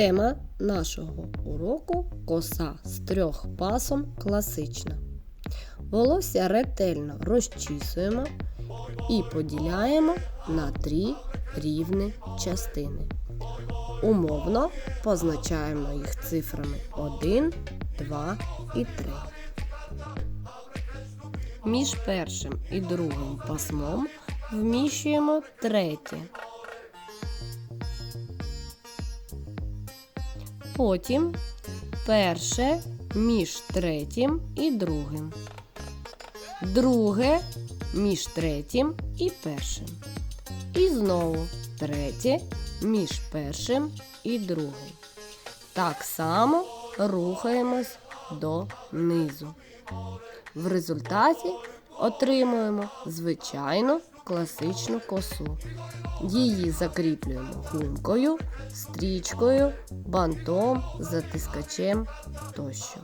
Тема нашого уроку коса з трьох пасом класична. Волосся ретельно розчісуємо і поділяємо на три рівні частини. Умовно позначаємо їх цифрами 1, 2 і 3. Між першим і другим пасмом вміщуємо третє. Потім перше між третім і другим. Друге між третім і першим. І знову третє між першим і другим. Так само рухаємось до низу. В результаті отримуємо звичайну класичну косу. Її закріплюємо гумкою, стрічкою, бантом, затискачем тощо.